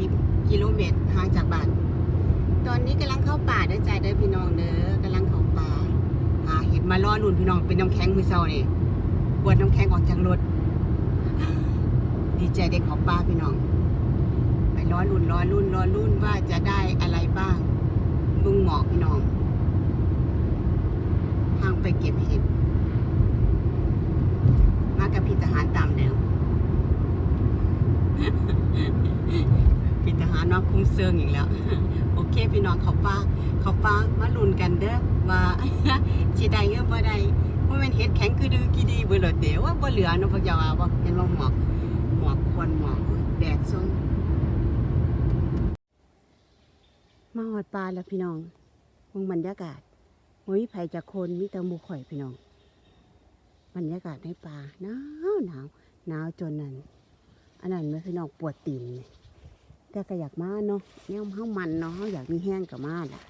40กิโลเมตรห่างจากบ้าน ตอนนี้กำลังเข้าป่าเด้อจ้าเด้อพี่น้องเด้อกำลังเข้าป่าหาเห็ดมาล่อลุ่นพี่น้องเป็นน้ำแข็งมือเศร้านี่ปวดน้ำแข็งออกจากรถดีใจได้เขอป่าพี่น้อง ไปล้อรุ่นล้อรุ่นล้อรุ่นว่าจะได้อะไรบ้างบึงหมอกพี่น้องทางไปเก็บเห็ดมากับพี่ทหารตามแน วพี่ทหารนอกคุ้มเซิงอีกแล้ว โอเคพี่น้องเขาป้าเขาป้ามาลุนกันเด้อว่าสิได้เงือบ่ได้ว่ามันเฮ็ดแข็งคือดื้อกี่ดีเบิ่เลยเต๋ว่าบ่เหลือเนาะพวกเจ้าบ่เห็นว่าหมอกหมอกควันหมอกแดดส่งมาฮอดปลาแล้วพี่น้องวงบรรยากาศบ่มีไผจากคนมีต่หมูข่อยพี่น้อง บรรยากาศในป่าหนาวหนาวหนาวจนนั้น อันนั้นไม่พี่น้องปวดตีนเลย แต่ก็อยากมาเนาะแนวเฮามันเนาะเฮาอยากมีแห้งกับมาล่ะ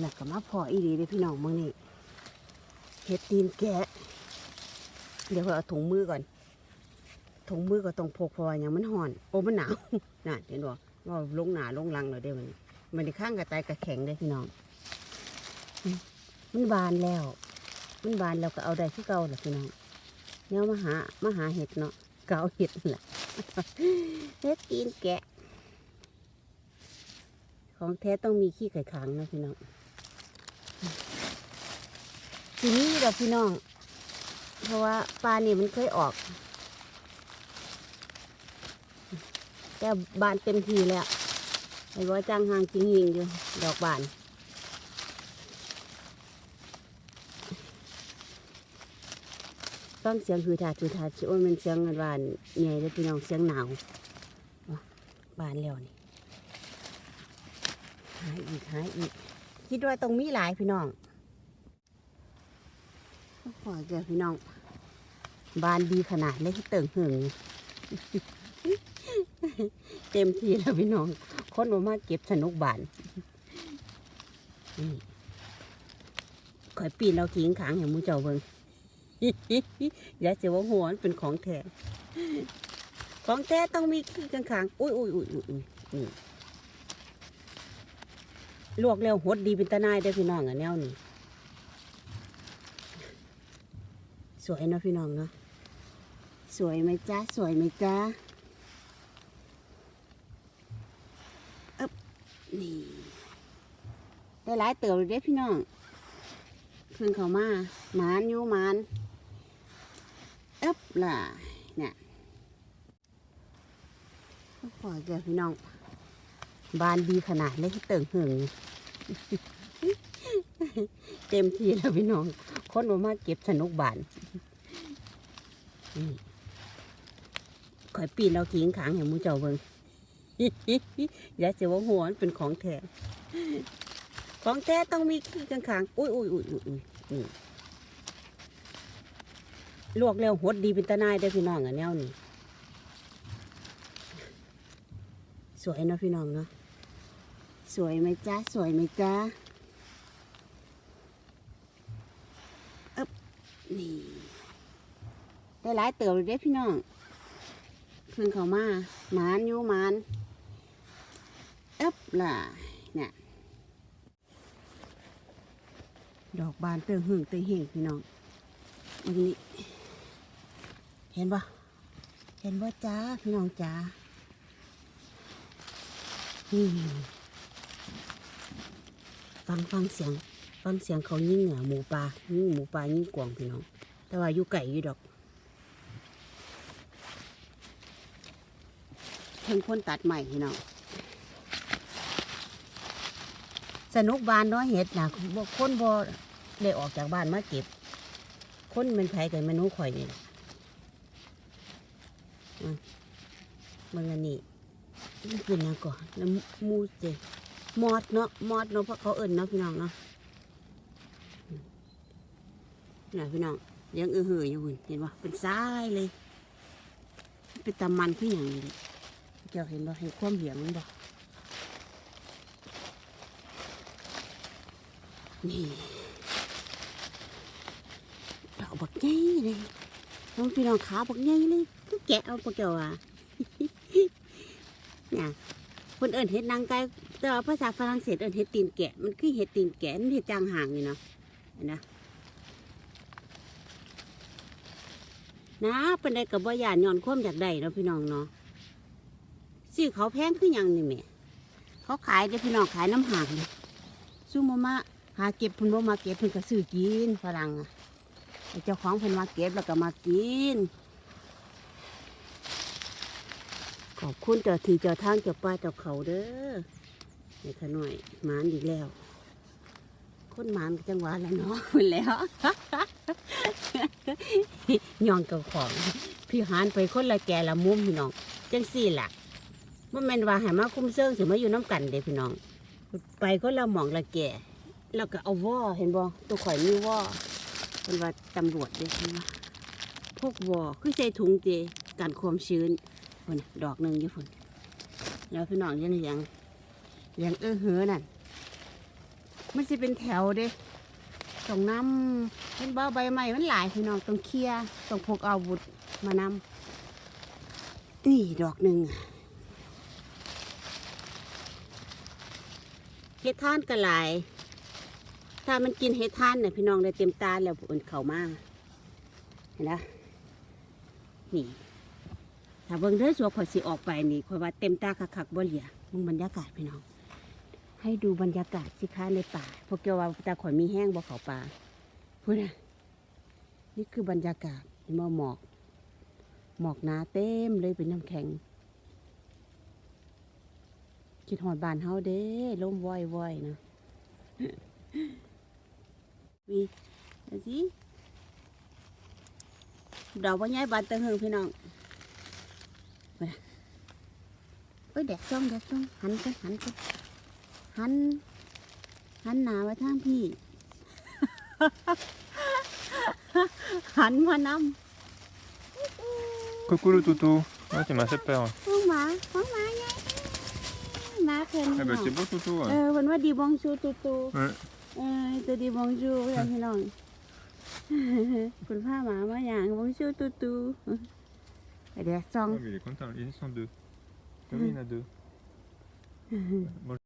อยากกับมาพออีดีเลยพี่น้องมึงนี่เฮ็ดตีนแกะ เดี๋ยวเอาถุงมือก่อน ถุงมือก็ต้องพกพราะว่าอย่างมันห่อน โอ้มันหนาวน่ะเห็นบ่ว่าลงหนาลงลังเลยเด้อมันมันได้ข้างกับตายกับแข็งได้พี่น้อง มันบานแล้ว มันบานแล้วก็เอาได้ที่เก่าแหละพี่น้องแนวมาหามาหาเห็ดเนาะเกเอาเห็ดแหละเห็ดตีนแกะ ของแท้ต้องมีขี้ไก่ขังนะพี่น้องทีนี้เราพี่น้อง เพราะว่าปลาเนี่ยมันเคยออก แต่บานเต็มทีแล้วไอ้ว่าจ้างหางจริงยิงอยู่ดอกบานฟังเสียงคือถาดคือถาดชิโอ้ยมันเสียงอันหวานใหญ่เลยพี่น้องเสียงหนาวบานแล้วนี่ หายอีกหายอีก คิดว่าตรงมีหลายพี่น้องโอ้โหเจอพี่น้องบานดีขนาดเลยที่เติ่งหึงเต็มที่แล้วพี่น้อง คนมามาเก็บสนุกบานนี่คอยปีนเราขิงขางอย่างมูเจ้าเบิงอย่าเสียว่าหัวนเป็นของแท้ของแท้ต้องมีขี้กางขางอุ้ยอุ้ยอุ้ยอุ้ยอุ้ยนี่ ลวกแล้วหดดีเป็นตาหนายได้พี่น้องอะแนวนี้สวยเนาะพี่น้องเนาะสวยไหมจ๊ะสวยไหมจ๊ะอึ๊บนี่ได้หลายเติบเลยเด้พี่น้องเพิ่งเขามาหมานยูหมานอึ๊บล่ะเนี่ยโอ้โหเจอพี่น้อง บานดีขนาดเลยเติ่งหึงเต็มที่แล้วพี่น้องคนมามาเก็บสนุกบานคอยปีนเราขิงขางอย่างมูเจ้าเบิงอย่าเสียว่าหัวเป็นของแท้ของแท้ต้องมีขี้กลางขางอุ้ยอุ้ยอุ้ยอุ้ยอุ้ยนี่ลวกแล้วหดดีเป็นตาหนายได้พี่น้องอะแนวนี้สวยเนาะพี่น้องเนาะ สวยไหมจ๊ะ สวยไหมจ๊ะอ๊บนี่ได้หลายเติบเลยเด้พี่น้องเพิ่งเขามาหมานอยู่หมานอ๊บล่ะเนี่ยดอกบานเติงหึ่งเติงเฮงพี่น้องอันนี้เห็นปะเห็นว่าจ้าพี่น้องจ้านี่ ฟังฟังเสียง ฟังเสียงเขายิ่งเหนือหมูปลายิ่งหมูปลายิ่งกวางพี่น้อง แต่ว่าอยู่ไก่อยู่ดอกเพิ่งคนตัดใหม่พี่น้องสนุกบานน้อยเห็ดนะบ่คนบ่ได้ออกจากบ้านมาเก็บ คนเป็นไผกับมนุษย์ข่อยนี่แหละเมื่อนี้มันเป็นหยังก่อนแล้วมูเจ มอดเนาะมอดเนาะเพราะเขาเอิญเนาะพี่น้องเนาะนี่พี่น้องยังเออเหยอยู่เห็นปะเป็นทรายเลย เป็นตะมันขึ้นอย่างนี้เจ้าเห็นปะเห็นความเหลียงมันปะนี่ดอกบักใหญ่เลยน้องพี่น้องขาบักใหญ่เลยคือแกะเอาปะเจ้าอะเนี่ยคนเอิ้นเห็ดนางไก่ แต่ว่าภาษาฝรั่งเศสเอิ้นเห็ดตีนแกะ มันคือเห็ดตีนแกะมันเห็ดจางห่างนี่เนาะเห็นนะนะเป็นได้กับบ่ยานย้อนความอยากได้เนาะพี่น้องเนาะซื้อเขาแพงคือหยังนี่แม่เขาขายเด้พี่น้องขายน้ำห่างเลยซูโมมาหาเก็บพุ่นบ่มาเก็บพุ่นก็ซื้อกินฝรั่งอะเจ้าของเพิ่นมาเก็บแล้วก็มากิน ขอบคุณเจ้าที่เจ้าทางเจ้าป่าเจ้าเขาเด้อ ในขน่อยหมานอีกแล้ว คนหมานจังหวะแล้วเนาะพูดแล้วย่องเกับของ พี่หานไปคนละแก่ละมุมพี่น้อง จังสี่ล่ะว่าแม่นว่าห้มาคุ้มเซิงสิมาอยู่น้ำกันเด้พี่น้อง ไปคนละหมองละแก่แล้วก็เอาว่อเห็นบ่ตัวข่อยมีว่อเป็นว่าตำรวจเด้เพิ่นว่าพวกว่อคือใส่ถุงเจกันความชื้นพุ่นดอกหนึ่งอยู่พุ่นแล้วพี่น้องยังเลี้ยง เลี้ยงเออเหือนั่นมันจะเป็นแถวเด้ต้องน้ำเป็นเบ่าใบไม้มันหลายพี่น้องต้องเคลียต้องพกอาวุธมานำนี่ดอกหนึ่งเฮ็ดท่านก็หลายถ้ามันกินเฮ็ดท่านเนี่ยพี่น้องได้เต็มตาแล้วอุ่นเข่ามาเห็นนะนี่ถ้าเบิ่งเด้อสัวข่อยสิออกไปนี่ข่อยว่าเต็มตาคักๆบ่เหลียมึงบรรยากาศพี่น้อง ให้ดูบรรยากาศสิคะในป่าพวกเกียวว่าตาข่อยมีแห้งบ่เขาป่าพูดนะนี่คือบรรยากาศเห็นบ่หมอก หมอกหนาเต็มเลยเป็นน้ำแข็งคิดหอดบานเฮาเด้ลมว่อยๆนะวีเอาสิดอกว่าย้ายบานตะเฮงพี่น้องเอ้ยแดดจ้องแดดจ้องหันกันหันกัน หันหันหนามาทางพี่ หันมาน Coucou le toutou. Ouais, tu m'as fait peur. ำห้องหมาห้องหมาไงหมาเขิน Eh ben, c'est beau toutou. เอ Ouais. อวันว่าดีบองชูตูตู Ouais. เออตัวดีบองชูพี่น้องพี่น้องคุณผ้าหมามาอย่างบองชูตูตูไปแดดจ้อง Oh, mais il est content. Ils sont deux. Ah oui, il y en a deux. Bon,